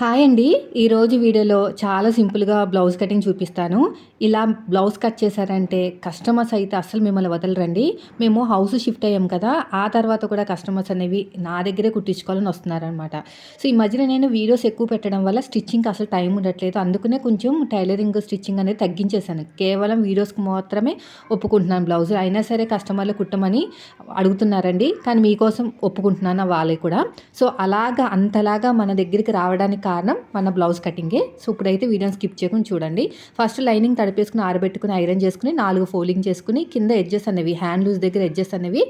Hi అండి. ఈరోజు వీడియోలో చాలా సింపుల్గా బ్లౌజ్ కటింగ్ చూపిస్తాను. ఇలా బ్లౌజ్ కట్ చేశారంటే కస్టమర్స్ అయితే అస్సలు మిమ్మల్ని వదలరండి. మేము హౌస్ షిఫ్ట్ అయ్యాం కదా ఆ తర్వాత కూడా కస్టమర్స్ అనేవి నా దగ్గరే కుట్టించుకోవాలని వస్తున్నారనమాట సో ఈ మధ్యన నేను వీడియోస్ ఎక్కువ పెట్టడం వల్ల స్టిచ్చింగ్ అసలు టైం ఉండట్లేదు. అందుకనే కొంచెం టైలరింగ్ స్టిచ్చింగ్ అనేది తగ్గించేశాను. కేవలం వీడియోస్కి మాత్రమే ఒప్పుకుంటున్నాను బ్లౌజ్. అయినా సరే కస్టమర్లు కుట్టమని అడుగుతున్నారండి. కానీ మీకోసం ఒప్పుకుంటున్నాను వాళ్ళే కూడా. సో అలాగా అంతలాగా మన దగ్గరికి రావడానికి కారణం మన బ్లౌజ్ కటింగే. సో ఇప్పుడైతే వీడియోని స్కిప్ చేయకుండా చూడండి. ఫస్ట్ లైనింగ్ తడిపేసుకుని ఆరబెట్టుకుని ఐరన్ చేసుకుని నాలుగు ఫోల్డింగ్ చేసుకుని కింద ఎడ్జెస్ అనేవి హ్యాండ్ లూజ్ దగ్గర ఎడ్జెస్ అనేవి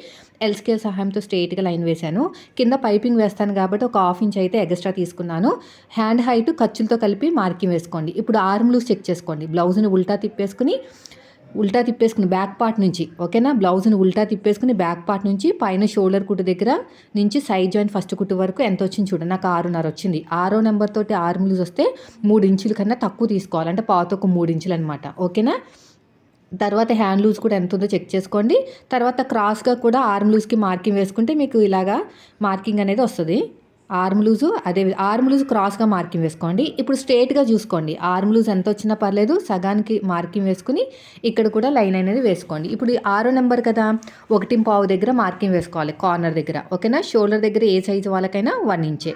ఎల్ స్కేల్ సహాయంతో స్ట్రైట్గా లైన్ వేశాను. కింద పైపింగ్ వేస్తాను కాబట్టి ఒక హాఫ్ ఇంచ్ అయితే ఎక్స్ట్రా తీసుకున్నాను. హ్యాండ్ హైట్ ఖర్చులతో కలిపి మార్కింగ్ వేసుకోండి. ఇప్పుడు ఆర్మ్ లూజ్ చెక్ చేసుకోండి. బ్లౌజ్ని ఉల్టా తిప్పేసుకుని ఉల్టా తిప్పేసుకుని బ్యాక్ పార్ట్ నుంచి ఓకేనా? బ్లౌజ్ని ఉల్టా తిప్పేసుకుని బ్యాక్ పార్ట్ నుంచి పైన షోల్డర్ కుట్టు దగ్గర నుంచి సైడ్ జాయింట్ ఫస్ట్ కుట్టు వరకు ఎంత వచ్చింది చూడండి నాకు ఆరున్నర వచ్చింది. ఆరో నెంబర్ తోటి ఆరు లూజ్ వస్తే మూడు ఇంచుల కన్నా తక్కువ తీసుకోవాలి. అంటే పాత ఒక మూడు ఇంచులు అనమాట ఓకేనా? తర్వాత హ్యాండ్ లూజ్ కూడా ఎంత ఉందో చెక్ చేసుకోండి. తర్వాత క్రాస్గా కూడా ఆర్మ్ లూజ్కి మార్కింగ్ వేసుకుంటే మీకు ఇలాగా మార్కింగ్ అనేది వస్తుంది. ఆర్మ్ లూజు అదే ఆర్మ్ లూజ్ క్రాస్గా మార్కింగ్ వేసుకోండి. ఇప్పుడు స్ట్రేట్గా చూసుకోండి. ఆర్మ్ లూజ్ ఎంత వచ్చినా పర్లేదు సగానికి మార్కింగ్ వేసుకుని ఇక్కడ కూడా లైన్ అనేది వేసుకోండి. ఇప్పుడు ఆరో నెంబర్ కదా ఒకటి పావు దగ్గర మార్కింగ్ వేసుకోవాలి కార్నర్ దగ్గర. ఓకేనా? షోల్డర్ దగ్గర ఏ సైజు వాళ్ళకైనా వన్ ఇంచే.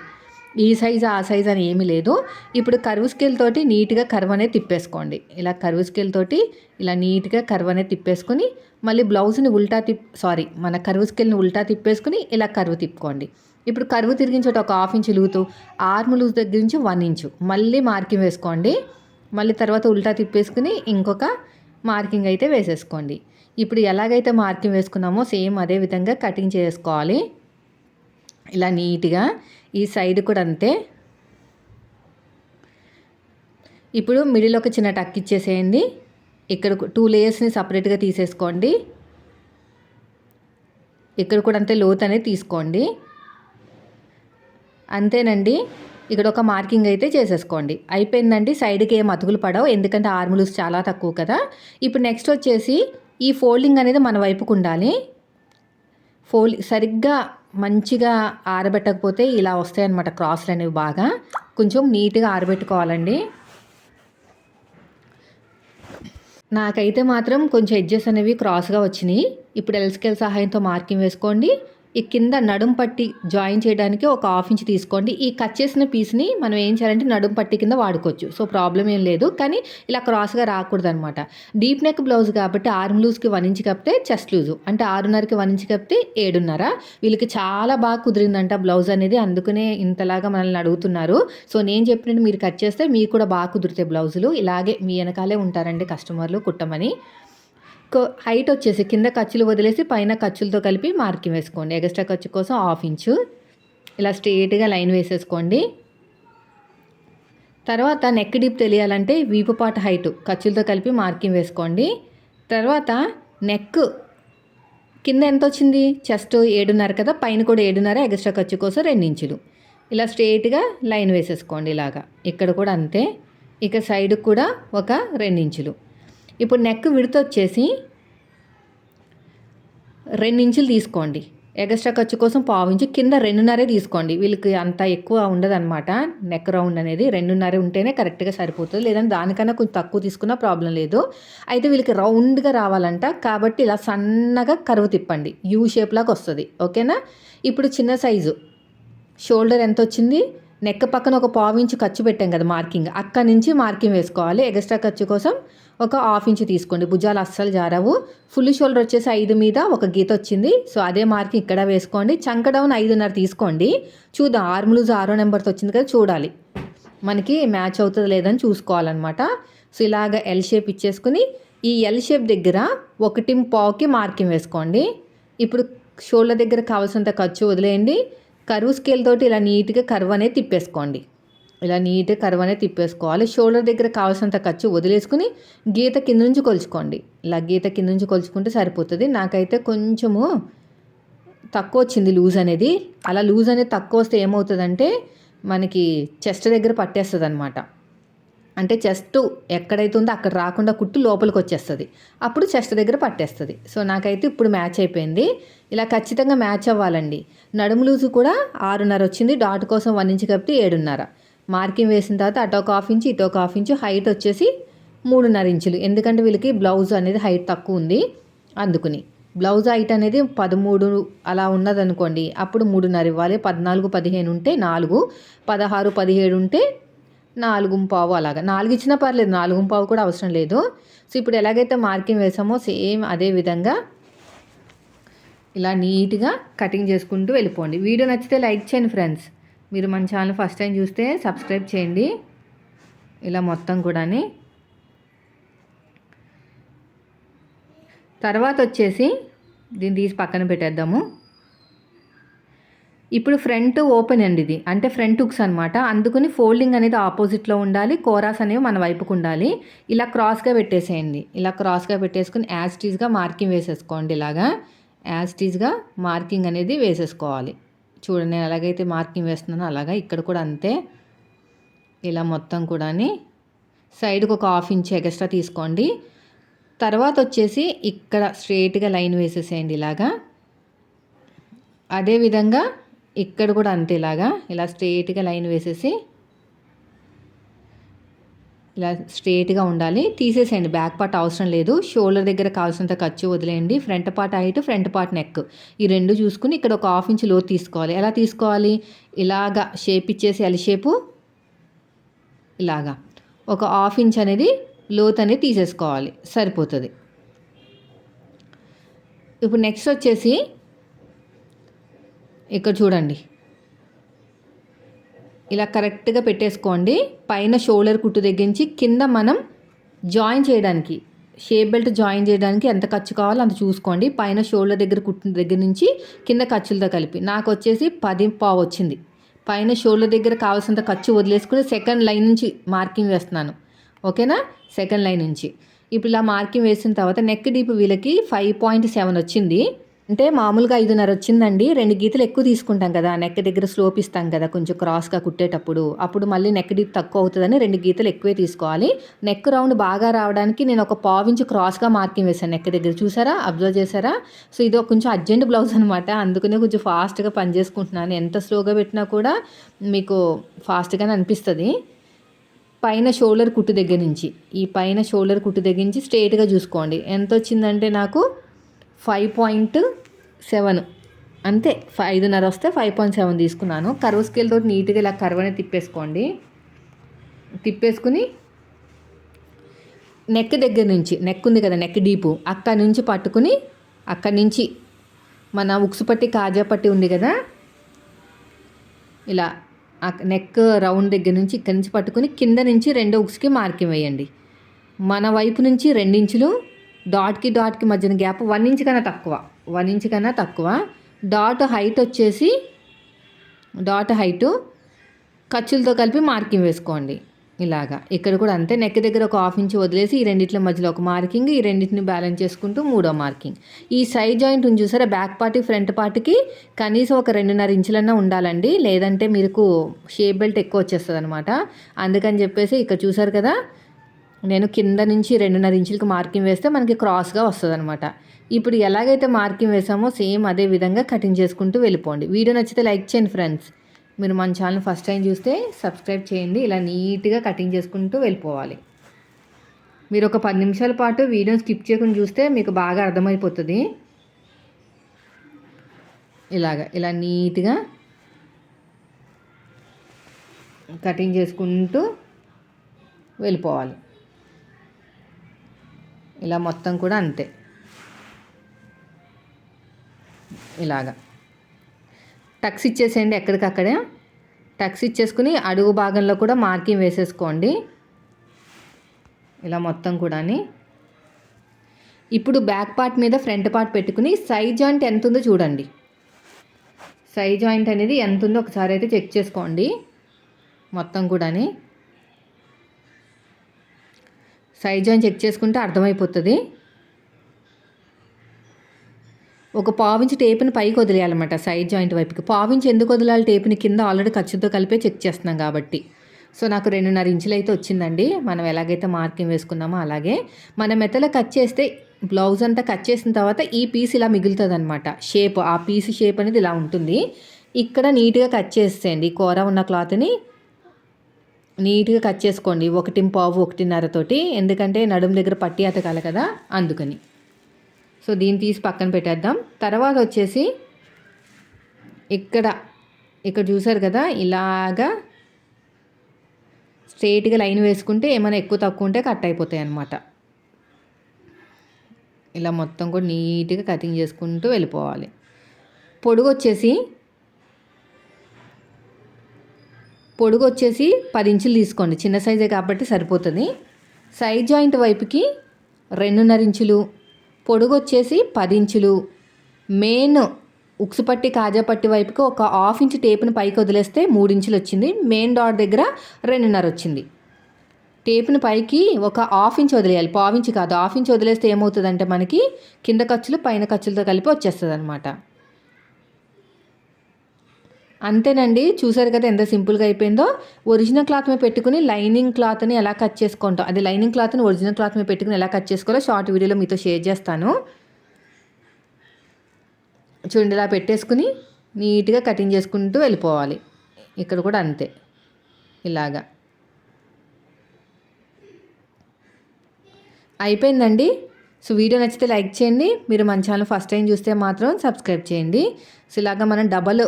ఈ సైజ్ ఆ సైజ్ అని ఏమీ లేదు. ఇప్పుడు కరువు స్కేల్ తోటి నీట్గా కర్వ్ అనేది తిప్పేసుకోండి. ఇలా కరువు స్కేల్ తోటి ఇలా నీట్గా కర్వ్ అనేది తిప్పేసుకుని మళ్ళీ బ్లౌజ్ని ఉల్టా తిప్ సారీ మన కర్వ్ స్కేల్ని ఉల్టా తిప్పేసుకుని ఇలా కరువు తిప్పుకోండి. ఇప్పుడు కరువు తిరిగించోట ఒక హాఫ్ ఇంచ్ లూతు ఆర్మ్ లూజ్ దగ్గర నుంచి వన్ ఇంచు. మళ్ళీ మార్కింగ్ వేసుకోండి. మళ్ళీ తర్వాత ఉల్టా తిప్పేసుకుని ఇంకొక మార్కింగ్ అయితే వేసేసుకోండి. ఇప్పుడు ఎలాగైతే మార్కింగ్ వేసుకున్నామో సేమ్ అదే విధంగా కటింగ్ చేసుకోవాలి. ఇలా నీట్గా ఈ సైడ్ కూడా అంతే. ఇప్పుడు మిడిల్ ఒక చిన్న టక్ ఇచ్చేసేయండి. ఇక్కడ టూ లేయర్స్ని సపరేట్గా తీసేసుకోండి. ఇక్కడ కూడా అంతే లోత్ అనేది తీసుకోండి. అంతేనండి. ఇక్కడ ఒక మార్కింగ్ అయితే చేసేసుకోండి. అయిపోయిందండి. సైడ్కి ఏం అతుకులు పడవు. ఎందుకంటే ఆర్ములుస్ చాలా తక్కువ కదా. ఇప్పుడు నెక్స్ట్ వచ్చేసి ఈ ఫోల్డింగ్ అనేది మన వైపుకు ఉండాలి. ఫోల్ సరిగ్గా మంచిగా ఆరబెట్టకపోతే ఇలా వస్తాయన్నమాట క్రాస్లు అనేవి బాగా. కొంచెం నీట్గా ఆరబెట్టుకోవాలండి. నాకైతే మాత్రం కొంచెం ఎడ్జెస్ అనేవి క్రాస్గా వచ్చినాయి. ఇప్పుడు ఎల్స్కెల్ సహాయంతో మార్కింగ్ వేసుకోండి. ఈ కింద నడుం పట్టి జాయిన్ చేయడానికి ఒక హాఫ్ ఇంచ్ తీసుకోండి. ఈ కట్ చేసిన పీస్ని మనం ఏం చేయాలంటే నడుం పట్టి కింద వాడుకోవచ్చు. సో ప్రాబ్లం ఏం లేదు. కానీ ఇలా క్రాస్గా రాకూడదు అనమాట డీప్ నెక్ బ్లౌజ్ కాబట్టి ఆర్మ్ లూజ్కి వన్ ఇంచ్ కప్పితే చెస్ట్ లూజు. అంటే ఆరున్నరకి వన్ ఇంచ్ కప్పితే ఏడున్నర. వీళ్ళకి చాలా బాగా కుదిరిందంట బ్లౌజ్ అనేది. అందుకనే ఇంతలాగా మనల్ని అడుగుతున్నారు. సో నేను చెప్పినట్టు మీరు కట్ చేస్తే మీకు కూడా బాగా కుదిరితే బ్లౌజులు. ఇలాగే మీ వెనకాలే ఉంటారండి కస్టమర్లు కుట్టమని. హైట్ వచ్చేసి కింద ఖర్చులు వదిలేసి పైన ఖర్చులతో కలిపి మార్కింగ్ వేసుకోండి. ఎగస్ట్రా ఖర్చు కోసం హాఫ్ ఇంచు ఇలా స్ట్రేట్గా లైన్ వేసేసుకోండి. తర్వాత నెక్ డీప్ తెలియాలంటే వీపు పాట హైట్ ఖర్చులతో కలిపి మార్కింగ్ వేసుకోండి. తర్వాత నెక్ కింద ఎంత వచ్చింది? చెస్ట్ ఏడున్నర కదా పైన కూడా ఏడున్నర ఎగస్ట్రా ఖర్చు కోసం రెండు ఇంచులు ఇలా స్ట్రేట్గా లైన్ వేసేసుకోండి ఇలాగా. ఇక్కడ కూడా అంతే. ఇక సైడ్కి కూడా ఒక ఇంచులు ఇప్పుడు నెక్ విడత వచ్చేసి ఇంచులు తీసుకోండి. ఎగస్ట్రా ఖర్చు కోసం పావించి కింద రెండున్నరే తీసుకోండి. వీళ్ళకి అంత ఎక్కువ ఉండదన్నమాట. నెక్ రౌండ్ అనేది రెండున్నర ఉంటేనే కరెక్ట్గా సరిపోతుంది. లేదంటే దానికన్నా కొంచెం తక్కువ తీసుకున్నా ప్రాబ్లం లేదు. అయితే వీళ్ళకి రౌండ్గా రావాలంట. కాబట్టి ఇలా సన్నగా కరువు తిప్పండి. యూ షేప్ లాగా వస్తుంది. ఓకేనా? ఇప్పుడు చిన్న సైజు షోల్డర్ ఎంత వచ్చింది? నెక్ పక్కన ఒక పావు ఇంచు ఖర్చు పెట్టాం కదా మార్కింగ్. అక్కడి నుంచి మార్కింగ్ వేసుకోవాలి. ఎక్స్ట్రా ఖర్చు కోసం ఒక హాఫ్ ఇంచ్ తీసుకోండి. భుజాలు అస్సలు జారవు. ఫుల్ షోల్డర్ వచ్చేసి ఐదు మీద ఒక గీత వచ్చింది. సో అదే మార్కింగ్ ఇక్కడ వేసుకోండి. చంక డౌన్ ఐదున్నర తీసుకోండి. చూద్దాం. ఆర్మ్ లూజ్ ఆరో నెంబర్తో వచ్చింది కదా చూడాలి. మనకి మ్యాచ్ అవుతుంది లేదని చూసుకోవాలన్నమాట. సో ఇలాగ ఎల్ షేప్ ఇచ్చేసుకుని ఈ ఎల్ షేప్ దగ్గర ఒకటి పావుకి మార్కింగ్ వేసుకోండి. ఇప్పుడు షోల్డర్ దగ్గర కావాల్సినంత ఖర్చు వదిలేయండి. కరువు స్కేల్ తోటి ఇలా నీట్గా కరువు అనేది తిప్పేసుకోండి. ఇలా నీట్గా కరువు అనేది తిప్పేసుకోవాలి. షోల్డర్ దగ్గర కావాల్సినంత ఖర్చు వదిలేసుకుని గీత కింద నుంచి కొలుచుకోండి. ఇలా గీత కింద నుంచి కొలుచుకుంటే సరిపోతుంది. నాకైతే కొంచెము తక్కువ వచ్చింది లూజ్ అనేది. అలా లూజ్ అనేది తక్కువ వస్తే ఏమవుతుందంటే మనకి చెస్ట్ దగ్గర పట్టేస్తుంది అనమాట అంటే చెస్ట్ ఎక్కడైతే ఉందో అక్కడ రాకుండా కుట్టు లోపలికి వచ్చేస్తుంది. అప్పుడు చెస్ట్ దగ్గర పట్టేస్తుంది. సో నాకైతే ఇప్పుడు మ్యాచ్ అయిపోయింది. ఇలా ఖచ్చితంగా మ్యాచ్ అవ్వాలండి. నడుము లూజు కూడా ఆరున్నర వచ్చింది. డాట్ కోసం వన్ ఇంచ్ కాబట్టి ఏడున్నర. మార్కింగ్ వేసిన తర్వాత అటో ఒక హాఫ్ ఇంచు ఇటో ఒక హాఫ్ ఇంచు హైట్ వచ్చేసి మూడున్నర ఇంచులు. ఎందుకంటే వీళ్ళకి బ్లౌజ్ అనేది హైట్ తక్కువ ఉంది అందుకుని. బ్లౌజ్ హైట్ అనేది పదమూడు అలా ఉన్నదనుకోండి అప్పుడు మూడున్నర ఇవ్వాలి. పద్నాలుగు పదిహేను ఉంటే నాలుగు. పదహారు పదిహేడు ఉంటే నాలుగు పావు అలాగా. నాలుగు ఇచ్చినా పర్లేదు నాలుగు పావు కూడా అవసరం లేదు. సో ఇప్పుడు ఎలాగైతే మార్కింగ్ వేసామో సేమ్ అదే విధంగా ఇలా నీట్గా కటింగ్ చేసుకుంటూ వెళ్ళిపోండి. వీడియో నచ్చితే లైక్ చేయండి ఫ్రెండ్స్. మీరు మన ఛానల్ ఫస్ట్ టైం చూస్తే సబ్స్క్రైబ్ చేయండి. ఇలా మొత్తం కూడాని. తర్వాత వచ్చేసి దీన్ని తీసి పక్కన పెట్టేద్దాము. ఇప్పుడు ఫ్రంట్ ఓపెన్ అండి ఇది. అంటే ఫ్రంట్ హుక్స్ అనమాట అందుకని ఫోల్డింగ్ అనేది ఆపోజిట్లో ఉండాలి కోరాస్ అనేవి మన వైపుకు ఉండాలి. ఇలా క్రాస్గా పెట్టేసేయండి. ఇలా క్రాస్గా పెట్టేసుకుని యాజ్ టీజ్గా మార్కింగ్ వేసేసుకోండి ఇలాగా. యాజ్ టీజ్గా మార్కింగ్ అనేది వేసేసుకోవాలి. చూడండి నేను ఎలాగైతే మార్కింగ్ వేస్తున్నానో అలాగా. ఇక్కడ కూడా అంతే. ఇలా మొత్తం కూడా సైడ్కి ఒక హాఫ్ ఇంచ్ ఎక్స్ట్రా తీసుకోండి. తర్వాత వచ్చేసి ఇక్కడ స్ట్రేట్గా లైన్ వేసేసేయండి ఇలాగా. అదేవిధంగా ఇక్కడ కూడా అంతే ఇలాగా. ఇలా స్ట్రేట్గా లైన్ వేసేసి ఇలా స్ట్రేట్గా ఉండాలి. తీసేసేయండి. బ్యాక్ పార్ట్ అవసరం లేదు. షోల్డర్ దగ్గర కావాల్సినంత ఖర్చు వదిలేయండి. Front part height front part neck. ఈ రెండు చూసుకుని ఇక్కడ ఒక హాఫ్ ఇంచ్ లోతు తీసుకోవాలి. ఎలా తీసుకోవాలి? ఇలాగా షేప్ ఇచ్చేసి ఎల్ షేపు ఇలాగా. ఒక హాఫ్ ఇంచ్ అనేది లోత్ అనేది తీసేసుకోవాలి. సరిపోతుంది. ఇప్పుడు నెక్స్ట్ వచ్చేసి ఇక్కడ చూడండి. ఇలా కరెక్ట్గా పెట్టేసుకోండి. పైన షోల్డర్ కుట్టు దగ్గర నుంచి కింద మనం జాయిన్ చేయడానికి షేప్ బెల్ట్ జాయిన్ చేయడానికి ఎంత ఖర్చు కావాలో అంత చూసుకోండి. పైన షోల్డర్ దగ్గర కుట్టిన దగ్గర నుంచి కింద ఖర్చులతో కలిపి. నాకు వచ్చేసి పది పావు వచ్చింది. పైన షోల్డర్ దగ్గర కావాల్సినంత ఖర్చు వదిలేసుకుని సెకండ్ లైన్ నుంచి మార్కింగ్ వేస్తున్నాను. ఓకేనా? సెకండ్ లైన్ నుంచి. ఇప్పుడు ఇలా మార్కింగ్ వేసిన తర్వాత నెక్ డీప్ వీళ్ళకి ఫైవ్ పాయింట్ సెవెన్ వచ్చింది. అంటే మామూలుగా ఐదున్నర వచ్చిందండి రెండు గీతలు ఎక్కువ తీసుకుంటాం కదా. నెక్ దగ్గర స్లోప్ ఇస్తాం కదా. కొంచెం క్రాస్గా కుట్టేటప్పుడు. అప్పుడు మళ్ళీ నెక్ డీప్ తక్కువ అవుతుందని రెండు గీతలు ఎక్కువే తీసుకోవాలి. నెక్ రౌండ్ బాగా రావడానికి నేను ఒక పావించి క్రాస్గా మార్కింగ్ వేసాను నెక్ దగ్గర. చూసారా? అబ్జర్వ్ చేశారా? సో ఇది కొంచెం అర్జెంట్ బ్లౌజ్ అనమాట అందుకనే కొంచెం ఫాస్ట్గా పని చేసుకుంటున్నాను. ఎంత స్లోగా పెట్టినా కూడా మీకు ఫాస్ట్గానే అనిపిస్తుంది. పైన షోల్డర్ కుట్టు దగ్గర నుంచి. ఈ పైన షోల్డర్ కుట్టు దగ్గర నుంచి స్ట్రేట్గా చూసుకోండి. ఎంత వచ్చిందంటే నాకు ఫైవ్ పాయింట్ సెవెన్. అంతే ఐదున్నర వస్తే ఫైవ్ పాయింట్ సెవెన్ తీసుకున్నాను. కర్వ్ స్కేల్తో నీట్గా ఇలా కర్వ్ అనేది తిప్పేసుకోండి. తిప్పేసుకుని నెక్ దగ్గర నుంచి నెక్ ఉంది కదా నెక్ డీపు అక్కడి నుంచి పట్టుకుని అక్కడి నుంచి మన ఉక్సు పట్టి కాజా పట్టి ఉంది కదా ఇలా నెక్ రౌండ్ దగ్గర నుంచి ఇక్కడి నుంచి పట్టుకుని కింద నుంచి రెండో ఉక్స్కి మార్కింగ్ వేయండి. మన వైపు నుంచి రెండించులు డాట్కి డాట్కి మధ్యన గ్యాప్ వన్ ఇంచ్ కన్నా తక్కువ. వన్ ఇంచ్ కన్నా తక్కువ. డాట్ హైట్ వచ్చేసి డాట్ హైటు ఖర్చులతో కలిపి మార్కింగ్ వేసుకోండి. ఇలాగా. ఇక్కడ కూడా అంతే. నెక్ దగ్గర ఒక హాఫ్ ఇంచ్ వదిలేసి ఈ రెండింటి మధ్యలో ఒక మార్కింగ్ ఈ రెండింటిని బ్యాలెన్స్ చేసుకుంటూ మూడో మార్కింగ్. ఈ సైడ్ జాయింట్ ఉంది చూసారా? బ్యాక్ పార్టీ ఫ్రంట్ పార్టీకి కనీసం ఒక రెండున్నర ఇంచులన్నా ఉండాలండి. లేదంటే మీకు షేప్ బెల్ట్ ఎక్కువ వచ్చేస్తుంది అనమాట అందుకని చెప్పేసి ఇక్కడ చూసారు కదా? నేను కింద నుంచి రెండున్నర ఇంచులకి మార్కింగ్ వేస్తే మనకి క్రాస్గా వస్తుంది అనమాట ఇప్పుడు ఎలాగైతే మార్కింగ్ వేసామో సేమ్ అదే విధంగా కటింగ్ చేసుకుంటూ వెళ్ళిపోండి. వీడియో నచ్చితే లైక్ చేయండి ఫ్రెండ్స్. మీరు మన ఛానల్ ఫస్ట్ టైం చూస్తే సబ్స్క్రైబ్ చేయండి ఇలా నీట్గా కటింగ్ చేసుకుంటూ వెళ్ళిపోవాలి. మీరు ఒక పది నిమిషాల పాటు వీడియో స్కిప్ చేయకుండా చూస్తే మీకు బాగా అర్థమైపోతుంది. ఇలాగ ఇలా నీట్గా కటింగ్ చేసుకుంటూ వెళ్ళిపోవాలి. ఇలా మొత్తం కూడా అంతే. ఇలాగా. టక్స్ ఇచ్చేసేయండి ఎక్కడికక్కడే. టక్స్ ఇచ్చేసుకుని అడుగు భాగంలో కూడా మార్కింగ్ వేసేసుకోండి. ఇలా మొత్తం కూడా ఇప్పుడు బ్యాక్ పార్ట్ మీద ఫ్రంట్ పార్ట్ పెట్టుకుని సైడ్ జాయింట్ ఎంత ఉందో చూడండి. సైడ్ జాయింట్ అనేది ఎంత ఉందో ఒకసారి అయితే చెక్ చేసుకోండి. మొత్తం కూడా సైజ్ జాయిన్ చెక్ చేసుకుంటే అర్థమైపోతుంది. ఒక పావించి టేపుని పైకి వదిలేయాలన్నమాట సైడ్ జాయింట్ వైపుకి. పావించి ఎందుకు వదిలాలి? టేపుని కింద ఆల్రెడీ ఖర్చుతో కలిపే చెక్ చేస్తున్నాం కాబట్టి. సో నాకు రెండున్నర ఇంచులు అయితే వచ్చిందండి. మనం ఎలాగైతే మార్కింగ్ వేసుకున్నామో అలాగే. మన మెత్తలో కట్ చేస్తే బ్లౌజ్ అంతా కట్ చేసిన తర్వాత ఈ పీస్ ఇలా మిగులుతుంది అనమాట షేప్ ఆ పీస్ షేప్ అనేది ఇలా ఉంటుంది. ఇక్కడ నీట్గా కట్ చేసేయండి. కూర ఉన్న క్లాత్ని నీట్గా కట్ చేసుకోండి. ఒకటి పావు ఒకటిన్నరతోటి ఎందుకంటే నడుము దగ్గర పట్టి అతకాలి కదా అందుకని. సో దీన్ని తీసి పక్కన పెట్టేద్దాం. తర్వాత వచ్చేసి ఇక్కడ ఇక్కడ చూసారు కదా ఇలాగా స్ట్రైట్గా లైన్ వేసుకుంటే ఏమైనా ఎక్కువ తక్కువ ఉంటే కట్ అయిపోతాయి అన్నమాట. ఇలా మొత్తం కూడా నీట్గా కటింగ్ చేసుకుంటూ వెళ్ళిపోవాలి. పొడుగు వచ్చేసి పొడుగు వచ్చేసి పది ఇంచులు తీసుకోండి. చిన్న సైజే కాబట్టి సరిపోతుంది. సైడ్ జాయింట్ వైపుకి రెండున్నర ఇంచులు పొడుగొచ్చేసి పది ఇంచులు మెయిన్ ఉక్సుపట్టి కాజాపట్టి వైపుకి ఒక హాఫ్ ఇంచ్ టేపుని పైకి వదిలేస్తే మూడు ఇంచులు వచ్చింది. మెయిన్ డాట్ దగ్గర రెండున్నర వచ్చింది. టేపుని పైకి ఒక హాఫ్ ఇంచ్ వదిలేయాలి. పావు ఇంచ్ కాదు. హాఫ్ ఇంచ్ వదిలేస్తే ఏమవుతుందంటే మనకి కింద ఖర్చులు పైన ఖర్చులతో కలిపి వచ్చేస్తుంది అనమాట అంతేనండి. చూసారు కదా ఎంత సింపుల్గా అయిపోయిందో. ఒరిజినల్ క్లాత్ మీద పెట్టుకుని లైనింగ్ క్లాత్ని ఎలా కట్ చేసుకుంటాం. అది లైనింగ్ క్లాత్ని ఒరిజినల్ క్లాత్ మీద పెట్టుకుని ఎలా కట్ చేసుకోవాలో షార్ట్ వీడియోలో మీతో షేర్ చేస్తాను. చూడండి ఇలా పెట్టేసుకుని నీట్గా కటింగ్ చేసుకుంటూ వెళ్ళిపోవాలి. ఇక్కడ కూడా అంతే. ఇలాగా. అయిపోయిందండి. సో వీడియో నచ్చితే లైక్ చేయండి. మీరు మన ఛానల్ ఫస్ట్ టైం చూస్తే మాత్రం సబ్స్క్రైబ్ చేయండి. సో ఇలాగా మనం డబల్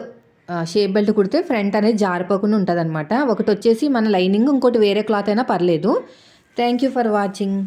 షేప్ బెల్ట్ కుడితే ఫ్రంట్ అనేది జారిపోకుండా ఉంటుంది అనమాట ఒకటి వచ్చేసి మన లైనింగ్ ఇంకోటి వేరే క్లాత్ అయినా పర్లేదు. Thank you for watching.